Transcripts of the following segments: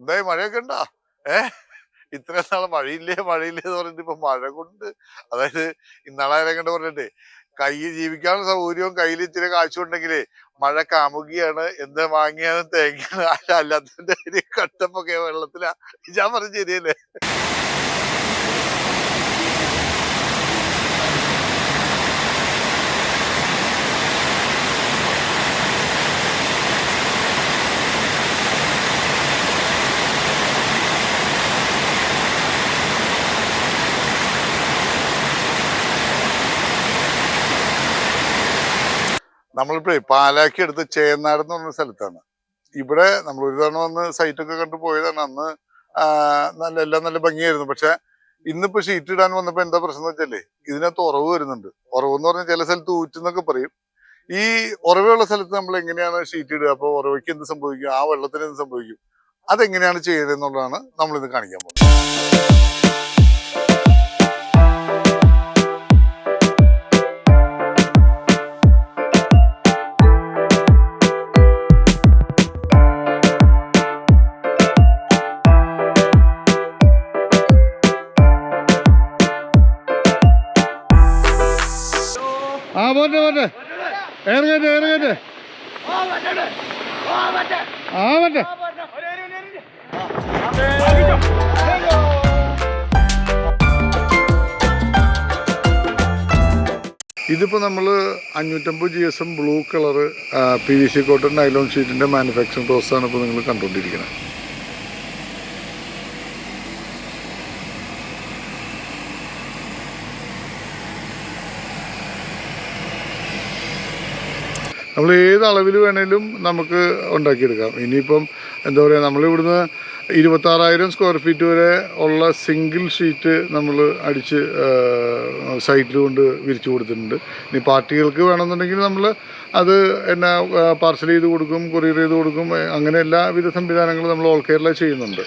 എന്തായി മഴയൊക്കെ ഉണ്ടാ? ഏ? ഇത്രയും നാളെ മഴയില്ലേ മഴയില്ലേ എന്ന് പറഞ്ഞിട്ട് ഇപ്പൊ മഴ കൊണ്ട് അതായത് ഇന്നാളെ കണ്ട് പറഞ്ഞിട്ട് കൈ ജീവിക്കാനുള്ള സൗകര്യവും കയ്യിൽ ഇച്ചിരി കാശുണ്ടെങ്കിലേ മഴ കാമുകിയാണ് എന്ത് വാങ്ങിയാണ് തേങ്ങയാണ് അല്ലാത്തതിന്റെ കട്ടപ്പൊക്കെ വെള്ളത്തിലാ. ഞാൻ പറഞ്ഞ ശരിയല്ലേ? നമ്മളിപ്പോഴേ പാലാക്കി എടുത്ത് ചേന്നാട് എന്ന് പറഞ്ഞ സ്ഥലത്താണ്. ഇവിടെ നമ്മൾ ഒരു തവണ വന്ന് സൈറ്റൊക്കെ കണ്ടു പോയതാണ്. അന്ന് നല്ല എല്ലാം നല്ല ഭംഗിയായിരുന്നു. പക്ഷെ ഇന്നിപ്പോ ഷീറ്റ് ഇടാൻ വന്നപ്പോ എന്താ പ്രശ്നം എന്ന് വെച്ചാലേ ഇതിനകത്ത് ഉറവ് വരുന്നുണ്ട്. ഉറവ് എന്ന് പറഞ്ഞാൽ ചില സ്ഥലത്ത് ഊറ്റെന്നൊക്കെ പറയും. ഈ ഉറവുള്ള സ്ഥലത്ത് നമ്മൾ എങ്ങനെയാണ് ഷീറ്റ് ഇടുക? അപ്പൊ ഉറവയ്ക്ക് എന്ത് സംഭവിക്കും? ആ വെള്ളത്തിന് എന്ത് സംഭവിക്കും? അതെങ്ങനെയാണ് ചെയ്യുന്നത് എന്നുള്ളതാണ് നമ്മൾ ഇന്ന് കാണിക്കാൻ പോകുന്നത്. ഏറുകേറ്റ് ഏറുകേറ്റ് ആ പറ്റേ ഇതിപ്പോ നമ്മൾ അഞ്ഞൂറ്റമ്പത് G S M blue colour P V C cotton nylon ഷീറ്റിന്റെ മാനുഫാക്ചറിംഗ് പ്രോസസ് ആണ് ഇപ്പോൾ നിങ്ങൾ കണ്ടുകൊണ്ടിരിക്കുന്നത് നമ്മൾ ഏത് അളവിൽ വേണേലും നമുക്ക് ഉണ്ടാക്കിയെടുക്കാം. ഇനിയിപ്പം എന്താ പറയുക നമ്മളിവിടുന്ന് ഇരുപത്താറായിരം സ്ക്വയർ ഫീറ്റ് വരെ ഉള്ള സിംഗിൾ ഷീറ്റ് നമ്മൾ അടിച്ച് സൈറ്റിൽ കൊണ്ട് വിരിച്ചു കൊടുത്തിട്ടുണ്ട്. ഇനി പാർട്ടികൾക്ക് വേണമെന്നുണ്ടെങ്കിൽ നമ്മൾ അത് എന്നാ പാർസൽ ചെയ്ത് കൊടുക്കും കൊറിയർ ചെയ്ത് കൊടുക്കും അങ്ങനെ എല്ലാവിധ സംവിധാനങ്ങളും നമ്മൾ ഓൾ കേരള ചെയ്യുന്നുണ്ട്.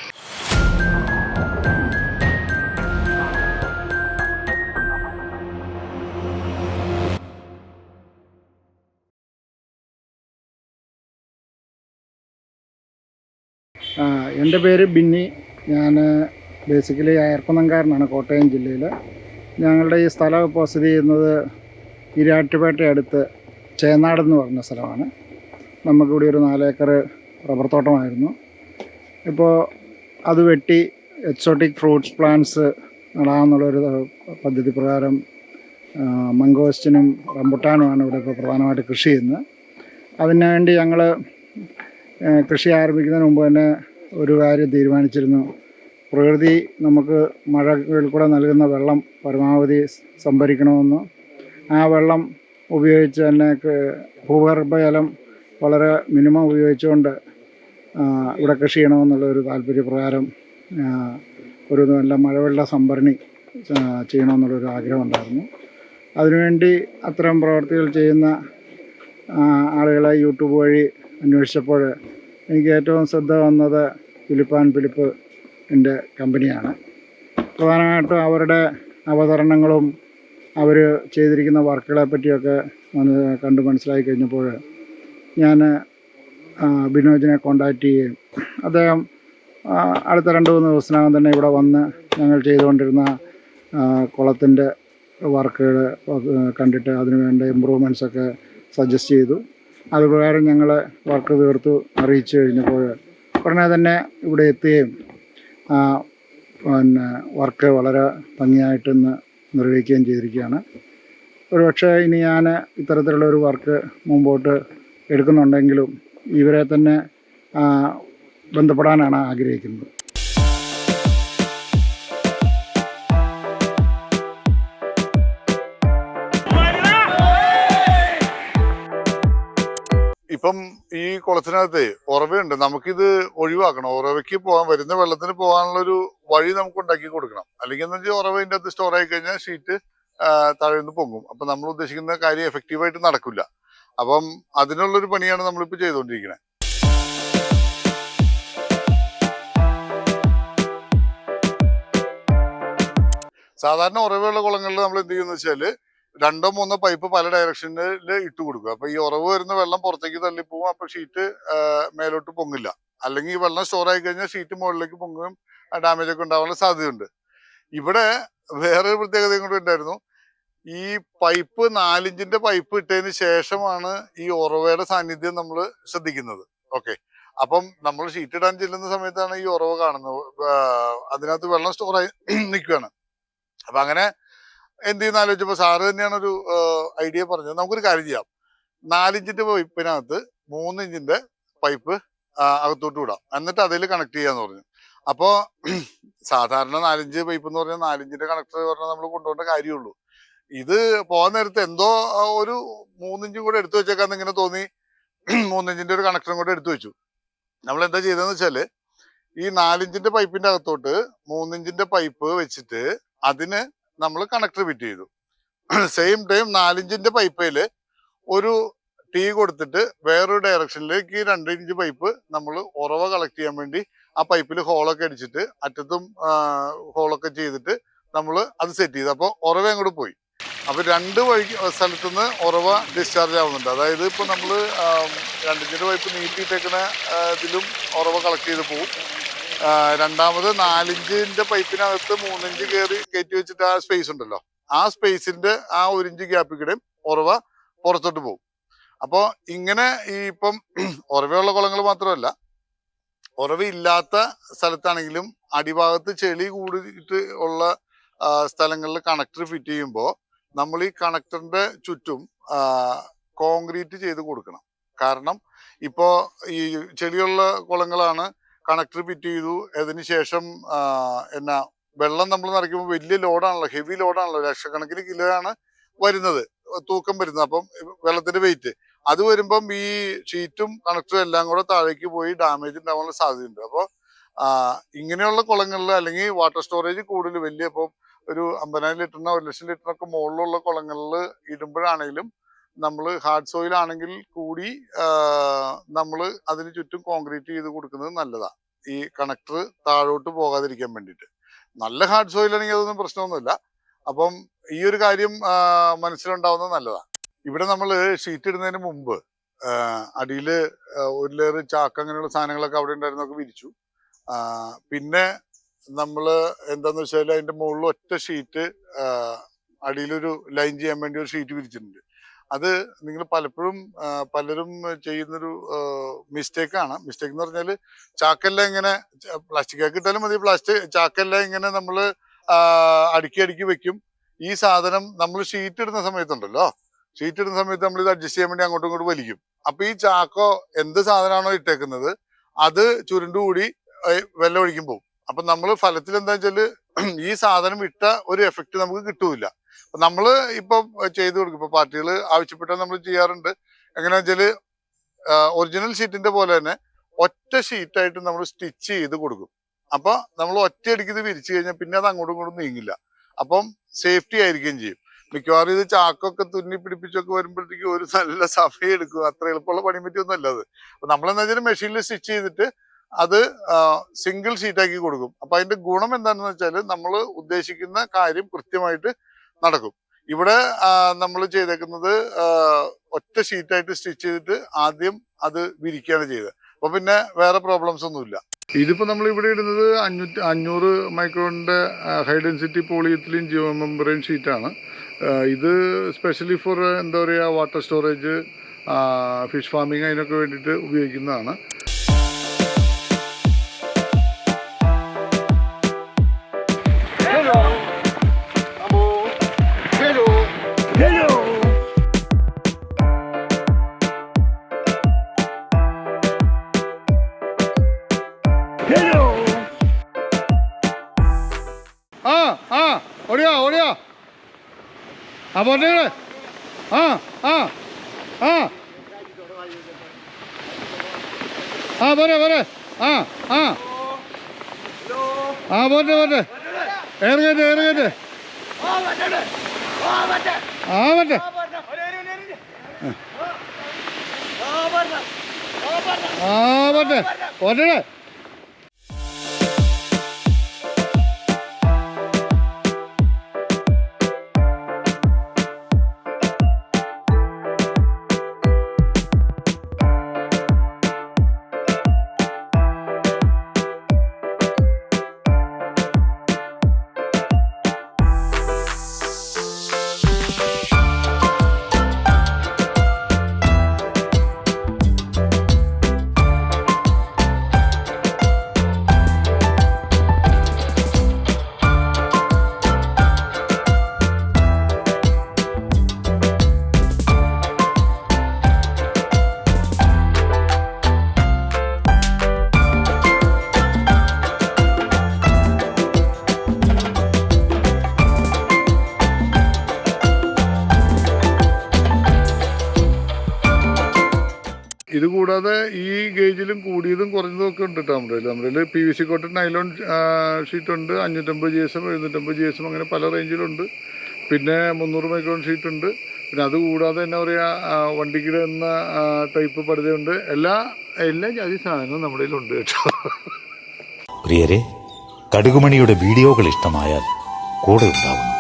എന്റെ പേര് ബിന്നി. ഞാൻ ബേസിക്കലി അയർക്കുന്നംകാരനാണ് കോട്ടയം ജില്ലയിൽ ഞങ്ങളുടെ ഈ സ്ഥലം ഇപ്പോൾ സ്ഥിതി ചെയ്യുന്നത് ഇരാറ്റുപേട്ട അടുത്ത് ചേന്നാട് എന്ന് പറഞ്ഞ സ്ഥലമാണ്. നമുക്കിവിടെ ഒരു നാലേക്കർ റബ്ബർ തോട്ടമായിരുന്നു. ഇപ്പോൾ അത് വെട്ടി എക്സോട്ടിക് ഫ്രൂട്ട്സ് പ്ലാന്റ്സ് നടാമെന്നുള്ളൊരു പദ്ധതി പ്രകാരം മംഗോസ്റ്റിനും റംബുട്ടാനുമാണ് ഇവിടെ ഇപ്പോൾ പ്രധാനമായിട്ട് കൃഷി ചെയ്യുന്നത്. അതിനു വേണ്ടി ഞങ്ങൾ കൃഷി ആരംഭിക്കുന്നതിന് മുമ്പ് തന്നെ ഒരു കാര്യം തീരുമാനിച്ചിരുന്നു. പ്രകൃതി നമുക്ക് മഴകളിൽ കൂടെ നൽകുന്ന വെള്ളം പരമാവധി സംഭരിക്കണമെന്ന്. ആ വെള്ളം ഉപയോഗിച്ച് തന്നെ ഭൂഗർഭജലം വളരെ മിനിമം ഉപയോഗിച്ചുകൊണ്ട് ഇവിടെ കൃഷി ചെയ്യണമെന്നുള്ള ഒരു താല്പര്യപ്രകാരം ഒരു നല്ല മഴവെള്ള സംഭരണി ചെയ്യണമെന്നുള്ളൊരു ആഗ്രഹം ഉണ്ടായിരുന്നു അതിനുവേണ്ടി അത്തരം പ്രവർത്തികൾ ചെയ്യുന്ന ആളുകളെ യൂട്യൂബ് വഴി അന്വേഷിച്ചപ്പോൾ എനിക്ക് ഏറ്റവും ശ്രദ്ധ വന്നത് ഫിലിപ്പ് ആൻഡ് ഫിലിപ്പ് എന്റെ കമ്പനിയാണ്. പ്രധാനമായിട്ടും അവരുടെ അവതരണങ്ങളും അവർ ചെയ്തിരിക്കുന്ന വർക്കുകളെ പറ്റിയൊക്കെ കണ്ട് മനസ്സിലാക്കി കഴിഞ്ഞപ്പോൾ ഞാൻ ബിനോജിനെ കോണ്ടാക്ട് ചെയ്യുകയും അദ്ദേഹം അടുത്ത രണ്ട് മൂന്ന് ദിവസത്തിനകം തന്നെ ഇവിടെ വന്ന് ഞങ്ങൾ ചെയ്തുകൊണ്ടിരുന്ന കുളത്തിന്റെ വർക്കുകൾ കണ്ടിട്ട് അതിനുവേണ്ട ഇമ്പ്രൂവ്മെന്റ്സൊക്കെ സജസ്റ്റ് ചെയ്തു. അതുപ്രകാരം ഞങ്ങൾ വർക്ക് തീർത്തു അറിയിച്ചു കഴിഞ്ഞപ്പോൾ ഉടനെ തന്നെ ഇവിടെ എത്തുകയും പിന്നെ വർക്ക് വളരെ ഭംഗിയായിട്ടൊന്ന് നിർവഹിക്കുകയും ചെയ്തിരിക്കുകയാണ്. ഒരുപക്ഷെ ഇനി ഞാൻ ഇത്തരത്തിലുള്ള ഒരു വർക്ക് മുമ്പോട്ട് എടുക്കുന്നുണ്ടെങ്കിലും ഇവരെ തന്നെ ബന്ധപ്പെടാനാണ് ആഗ്രഹിക്കുന്നത്. ഇപ്പം ഈ കുളത്തിനകത്ത് ഉറവയുണ്ട്. നമുക്കിത് ഒഴിവാക്കണം. ഉറവയ്ക്ക് പോകാൻ വരുന്ന വെള്ളത്തിന് പോകാനുള്ള ഒരു വഴി നമുക്ക് ഉണ്ടാക്കി കൊടുക്കണം. അല്ലെങ്കിൽ എന്ന് വെച്ചാൽ ഉറവ ഇതിന്റെ അകത്ത് സ്റ്റോർ ആയി കഴിഞ്ഞാൽ ഷീറ്റ് താഴെന്ന് പൊങ്ങും. അപ്പം നമ്മൾ ഉദ്ദേശിക്കുന്ന കാര്യം എഫക്റ്റീവായിട്ട് നടക്കില്ല. അപ്പം അതിനുള്ളൊരു പണിയാണ് നമ്മളിപ്പോൾ ചെയ്തുകൊണ്ടിരിക്കുന്നത് സാധാരണ ഉറവയുള്ള കുളങ്ങളിൽ നമ്മൾ എന്ത് ചെയ്യുന്ന വെച്ചാൽ രണ്ടോ മൂന്നോ പൈപ്പ് പല ഡയറക്ഷനിൽ ഇട്ട് കൊടുക്കുക അപ്പൊ ഈ ഉറവ് വരുന്ന വെള്ളം പുറത്തേക്ക് തള്ളിപ്പോവും അപ്പൊ ഷീറ്റ് മേലോട്ട് പൊങ്ങില്ല. അല്ലെങ്കിൽ ഈ വെള്ളം സ്റ്റോർ ആയി കഴിഞ്ഞാൽ ഷീറ്റ് മുകളിലേക്ക് പൊങ്ങുകയും ഡാമേജ് ഒക്കെ ഉണ്ടാവാനുള്ള സാധ്യതയുണ്ട്. ഇവിടെ വേറൊരു പ്രത്യേകതയും കൂടി ഉണ്ടായിരുന്നു. ഈ പൈപ്പ് നാലിഞ്ചിന്റെ പൈപ്പ് ഇട്ടതിന് ശേഷമാണ് ഈ ഉറവയുടെ സാന്നിധ്യം നമ്മൾ ശ്രദ്ധിക്കുന്നത്. ഓക്കെ അപ്പം നമ്മൾ ഷീറ്റ് ഇടാൻ ചെല്ലുന്ന സമയത്താണ് ഈ ഉറവ് കാണുന്നത്. അതിനകത്ത് വെള്ളം സ്റ്റോർ ആയി നിൽക്കുകയാണ്. അപ്പൊ അങ്ങനെ എന്ത് ചെയ്യുന്ന ആലോചിച്ചപ്പോ സാറ് തന്നെയാണ് ഒരു ഐഡിയ പറഞ്ഞത്. നമുക്കൊരു കാര്യം ചെയ്യാം. നാലിഞ്ചിന്റെ പൈപ്പിനകത്ത് മൂന്ന് ഇഞ്ചിന്റെ പൈപ്പ് അകത്തോട്ട് വിടാം. എന്നിട്ട് അതിൽ കണക്ട് ചെയ്യാന്ന് പറഞ്ഞു. അപ്പോ സാധാരണ നാലിഞ്ച് പൈപ്പ് എന്ന് പറഞ്ഞാൽ നാലിഞ്ചിന്റെ കണക്ടർ പറഞ്ഞാൽ നമ്മൾ കൊണ്ടുപോകേണ്ട കാര്യമുള്ളൂ. ഇത് പോകാൻ നേരത്ത് എന്തോ ഒരു മൂന്നിഞ്ചും കൂടെ എടുത്തു വെച്ചേക്കാന്ന് ഇങ്ങനെ തോന്നി. മൂന്നിഞ്ചിന്റെ ഒരു കണക്ടറും കൂടെ എടുത്തു വെച്ചു. നമ്മൾ എന്താ ചെയ്തതെന്ന് വെച്ചാൽ ഈ നാലിഞ്ചിന്റെ പൈപ്പിന്റെ അകത്തോട്ട് മൂന്നിഞ്ചിന്റെ പൈപ്പ് വെച്ചിട്ട് അതിന് നമ്മൾ കണക്ടർ ഫിറ്റ് ചെയ്തു. സെയിം ടൈം നാലിഞ്ചിന്റെ പൈപ്പിൽ ഒരു ടീ കൊടുത്തിട്ട് വേറൊരു ഡയറക്ഷനിലേക്ക് ഈ രണ്ട് ഇഞ്ച് പൈപ്പ് നമ്മൾ ഉറവ കളക്ട് ചെയ്യാൻ വേണ്ടി ആ പൈപ്പിൽ ഹോളൊക്കെ അടിച്ചിട്ട് അറ്റത്തും ഹോളൊക്കെ ചെയ്തിട്ട് നമ്മൾ അത് സെറ്റ് ചെയ്തു. അപ്പോൾ ഉറവ അങ്ങോട്ട് പോയി. അപ്പൊ രണ്ട് വഴി സ്ഥലത്തുനിന്ന് ഉറവ ഡിസ്ചാർജ് ആവുന്നുണ്ട്. അതായത് ഇപ്പൊ നമ്മൾ രണ്ടിഞ്ചിന്റെ പൈപ്പ് നീട്ടിയിട്ടേക്കുന്ന ഇതിലും ഉറവ കളക്ട് ചെയ്ത് പോകും രണ്ടാമത് നാലിഞ്ചിന്റെ പൈപ്പിനകത്ത് മൂന്നിഞ്ച് കയറി കയറ്റി വെച്ചിട്ട് ആ സ്പേസ് ഉണ്ടല്ലോ. ആ സ്പേസിന്റെ ആ ഒരു ഇഞ്ച് ഗ്യാപ്പിൽ ഉറവ പുറത്തോട്ട് പോകും. അപ്പോൾ ഇങ്ങനെ ഈ ഇപ്പം ഉറവയുള്ള കുളങ്ങൾ മാത്രമല്ല ഉറവയില്ലാത്ത സ്ഥലത്താണെങ്കിലും അടിഭാഗത്ത് ചെളി കൂടിയിട്ട് ഉള്ള സ്ഥലങ്ങളിൽ കണക്ടർ ഫിറ്റ് ചെയ്യുമ്പോൾ നമ്മൾ ഈ കണക്ടറിന്റെ ചുറ്റും കോൺക്രീറ്റ് ചെയ്ത് കൊടുക്കണം. കാരണം ഇപ്പോ ഈ ചെളിയുള്ള കുളങ്ങളാണ് കണക്ടർ ഫിറ്റ് ചെയ്തു അതിനുശേഷം എന്നാ വെള്ളം നമ്മൾ നിറയ്ക്കുമ്പോൾ വലിയ ലോഡാണല്ലോ ഹെവി ലോഡാണല്ലോ ലക്ഷക്കണക്കിന് കിലോ ആണ് വരുന്നത് തൂക്കം വരുന്നത്. അപ്പം വെള്ളത്തിന്റെ വെയിറ്റ് അത് വരുമ്പം ഈ ഷീറ്റും കണക്ടറും എല്ലാം കൂടെ താഴേക്ക് പോയി ഡാമേജ് ഉണ്ടാവാനുള്ള സാധ്യതയുണ്ട്. അപ്പോൾ ഇങ്ങനെയുള്ള കുളങ്ങളിൽ അല്ലെങ്കിൽ വാട്ടർ സ്റ്റോറേജ് കൂടുതൽ വലിയ ഇപ്പം ഒരു അമ്പതിനായിരം ലിറ്ററിനോ ഒരു ലക്ഷം ലിറ്ററിനൊക്കെ മുകളിലുള്ള കുളങ്ങളിൽ ഇടുമ്പോഴാണെങ്കിലും നമ്മൾ ഹാർഡ് സോയിൽ ആണെങ്കിൽ കൂടി നമ്മൾ അതിന് ചുറ്റും കോൺക്രീറ്റ് ചെയ്ത് കൊടുക്കുന്നത് നല്ലതാണ് ഈ കണക്ടർ താഴോട്ട് പോകാതിരിക്കാൻ വേണ്ടിയിട്ട്. നല്ല ഹാർഡ് സോയിൽ ആണെങ്കിൽ അതൊന്നും പ്രശ്നമൊന്നുമില്ല. അപ്പം ഈ ഒരു കാര്യം മനസ്സിലുണ്ടാവുന്നത് നല്ലതാണ് ഇവിടെ നമ്മൾ ഷീറ്റ് ഇടുന്നതിന് മുമ്പ് അടിയിൽ ഒരു ലെയർ ചാക്ക് അങ്ങനെയുള്ള സാധനങ്ങളൊക്കെ അവിടെ ഉണ്ടായിരുന്നൊക്കെ വിരിച്ചു. പിന്നെ നമ്മൾ എന്താന്ന് വെച്ചാൽ അതിന്റെ മുകളിൽ ഒറ്റ ഷീറ്റ് അടിയിലൊരു ലൈൻ ചെയ്യാൻ വേണ്ടി ഒരു ഷീറ്റ് വിരിച്ചിട്ടുണ്ട്. അത് നിങ്ങൾ പലപ്പോഴും പലരും ചെയ്യുന്നൊരു മിസ്റ്റേക്ക് ആണ്. മിസ്റ്റേക്ക് എന്ന് പറഞ്ഞാൽ ചാക്കല്ല ഇങ്ങനെ പ്ലാസ്റ്റിക് ആക്കി ഇട്ടാലും മതി. പ്ലാസ്റ്റിക് ചാക്കെല്ലാം ഇങ്ങനെ നമ്മൾ അടുക്കി അടുക്കി വെക്കും. ഈ സാധനം നമ്മൾ ഷീറ്റ് ഇടുന്ന സമയത്തുണ്ടല്ലോ. ഷീറ്റ് ഇടുന്ന സമയത്ത് നമ്മൾ ഇത് അഡ്ജസ്റ്റ് ചെയ്യാൻ വേണ്ടി അങ്ങോട്ടും ഇങ്ങോട്ടും വലിക്കും. അപ്പൊ ഈ ചാക്കോ എന്ത് സാധനമാണോ ഇട്ടേക്കുന്നത് അത് ചുരുണ്ടുകൂടി വെള്ളം ഒഴിക്കും പോകും അപ്പൊ നമ്മൾ ഫലത്തിൽ എന്താ വെച്ചാൽ ഈ സാധനം ഇട്ട ഒരു എഫക്റ്റ് നമുക്ക് കിട്ടൂല. നമ്മൾ ഇപ്പൊ ചെയ്തു കൊടുക്കും. ഇപ്പൊ പാർട്ടികൾ ആവശ്യപ്പെട്ടാൽ നമ്മൾ ചെയ്യാറുണ്ട്. എങ്ങനെയാ വെച്ചാൽ ഒറിജിനൽ ഷീറ്റിന്റെ പോലെ തന്നെ ഒറ്റ ഷീറ്റായിട്ട് നമ്മൾ സ്റ്റിച്ച് ചെയ്ത് കൊടുക്കും. അപ്പൊ നമ്മൾ ഒറ്റയടിക്ക് ഇത് വിരിച്ചു കഴിഞ്ഞാൽ പിന്നെ അത് അങ്ങോട്ടും ഇങ്ങോട്ടും നീങ്ങില്ല. അപ്പം സേഫ്റ്റി ആയിരിക്കുകയും ചെയ്യും. മിക്കവാറും ഇത് ചാക്കൊക്കെ തുന്നി പിടിപ്പിച്ചൊക്കെ വരുമ്പോഴത്തേക്കും ഒരു നല്ല സമയം എടുക്കും. അത്ര എളുപ്പമുള്ള പണി പറ്റിയൊന്നും അല്ല അത്. അപ്പൊ നമ്മളെന്താ വെച്ചാൽ മെഷീനിൽ സ്റ്റിച്ച് ചെയ്തിട്ട് അത് സിംഗിൾ ഷീറ്റാക്കി കൊടുക്കും. അപ്പൊ അതിന്റെ ഗുണം എന്താണെന്ന് വെച്ചാൽ നമ്മൾ ഉദ്ദേശിക്കുന്ന കാര്യം കൃത്യമായിട്ട് നടക്കും. ഇവിടെ നമ്മൾ ചെയ്തേക്കുന്നത് ഒറ്റ ഷീറ്റായിട്ട് സ്റ്റിച്ച് ചെയ്തിട്ട് ആദ്യം അത് വിരിക്കുകയാണ് ചെയ്തത്. അപ്പൊ പിന്നെ വേറെ പ്രോബ്ലംസ് ഒന്നുമില്ല ഇതിപ്പോ നമ്മൾ ഇവിടെ ഇടുന്നത് അഞ്ഞൂറ്റി അഞ്ഞൂറ് മൈക്രോണിന്റെ high density polyethylene geo membrane ഷീറ്റാണ് ഇത് സ്പെഷ്യലി ഫോർ എന്താ പറയുക വാട്ടർ സ്റ്റോറേജ് ഫിഷ് ഫാമിങ് അതിനൊക്കെ വേണ്ടിയിട്ട് ഉപയോഗിക്കുന്നതാണ്. ആ പോട്ടെ ആ ആ ആ. ആ പോരെ പോരെ. ആ ആ. ആ പോട്ടെ പോട്ടെ. ഏറുകേറ്റ് ഏറുകേറ്റ് ആ പറ്റേ ആ പറ്റേ പോട്ടെ. കൂടാതെ ഈ ഗേജിലും കൂടിയതും കുറഞ്ഞതും ഒക്കെ ഉണ്ട് കേട്ടോ നമ്മുടെ. നമ്മുടെ P V C cotton nylon sheet ഉണ്ട് അഞ്ഞൂറ്റമ്പത് ജി എസ് എം എഴുന്നൂറ്റമ്പത് ജി എസ് എം അങ്ങനെ പല റേഞ്ചിലുണ്ട്. പിന്നെ മുന്നൂറ് മൈക്രോൺ ഷീറ്റ് ഉണ്ട് പിന്നെ അത് കൂടാതെ എന്നാ പറയുക വണ്ടിക്കിട എന്ന ടൈപ്പ് പടുതയുണ്ട്. എല്ലാ എല്ലാ ജാതി സാധനവും നമ്മുടെ ഉണ്ട് കേട്ടോ പ്രിയരെ കടുകുമണിയുടെ വീഡിയോകൾ ഇഷ്ടമായാൽ കൂടെ ഉണ്ടാവണം.